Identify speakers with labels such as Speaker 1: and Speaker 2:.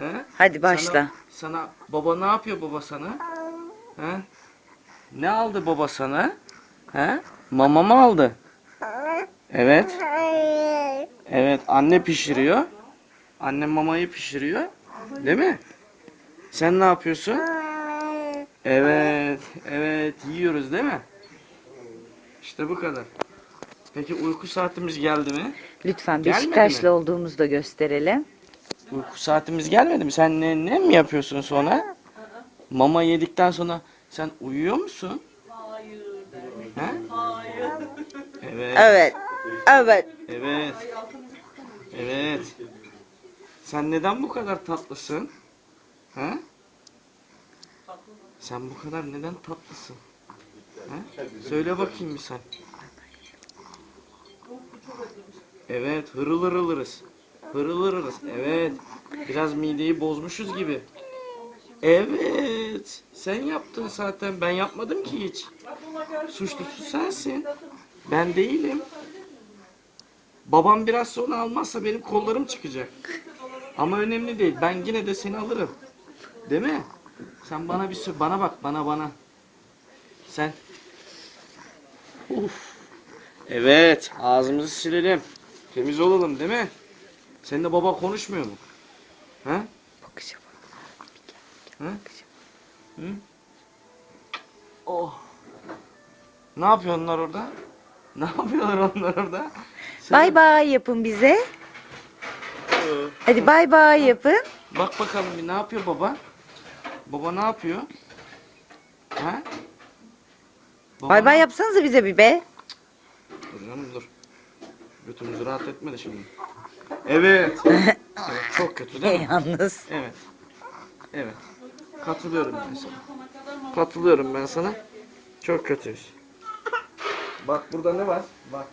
Speaker 1: He?
Speaker 2: Hadi başla.
Speaker 1: Sana, sana baba ne yapıyor baba sana? He? Ne aldı baba sana? He? Mama mı aldı? Evet. Evet anne pişiriyor. Annem mamayı pişiriyor. Değil mi? Sen ne yapıyorsun? Evet, evet yiyoruz değil mi? İşte bu kadar. Peki uyku saatimiz geldi mi?
Speaker 2: Lütfen Beşiktaşlı olduğumuzu da gösterelim.
Speaker 1: Uyku saatimiz gelmedi mi? Sen ne, ne mi yapıyorsun sonra? Mama yedikten sonra sen uyuyor musun? Hayır. He? Evet.
Speaker 2: Evet. Evet.
Speaker 1: Evet. Evet. Sen neden bu kadar tatlısın? He? Sen bu kadar neden tatlısın? He? Söyle bakayım bir sen. Evet, hırıl hırılırız. Hırıl hırılırız. Evet. Biraz mideyi bozmuşuz gibi. Evet. Sen yaptın zaten. Ben yapmadım ki hiç. Suçlusu sensin. Ben değilim. Babam biraz sonra almazsa benim kollarım çıkacak. Ama önemli değil. Ben yine de seni alırım. Değil mi? Sen bana bir sor. Bana bak. Bana bana. Sen. Uf. Evet. Ağzımızı silelim. Temiz olalım değil mi? Senin de baba konuşmuyor mu? He?
Speaker 2: Bakışa bak.
Speaker 1: Hı? Hı? Oh. Ne yapıyor onlar orada? Ne yapıyorlar onlar orada? Sen-
Speaker 2: Bay bay yapın bize.
Speaker 1: Ee,
Speaker 2: Hadi bay bay yapın.
Speaker 1: Bak bakalım bir ne yapıyor baba? Baba ne yapıyor? Ha? Baba
Speaker 2: Bay bay yapsanıza bize bir be.
Speaker 1: Dur canım dur. Götümüzü rahat etmedi şimdi. Evet. evet çok kötü değil mi?
Speaker 2: Yalnız.
Speaker 1: Evet. Evet. Katılıyorum ben sana. Katılıyorum ben sana. Çok kötüyüz. Bak burada ne var? Bak.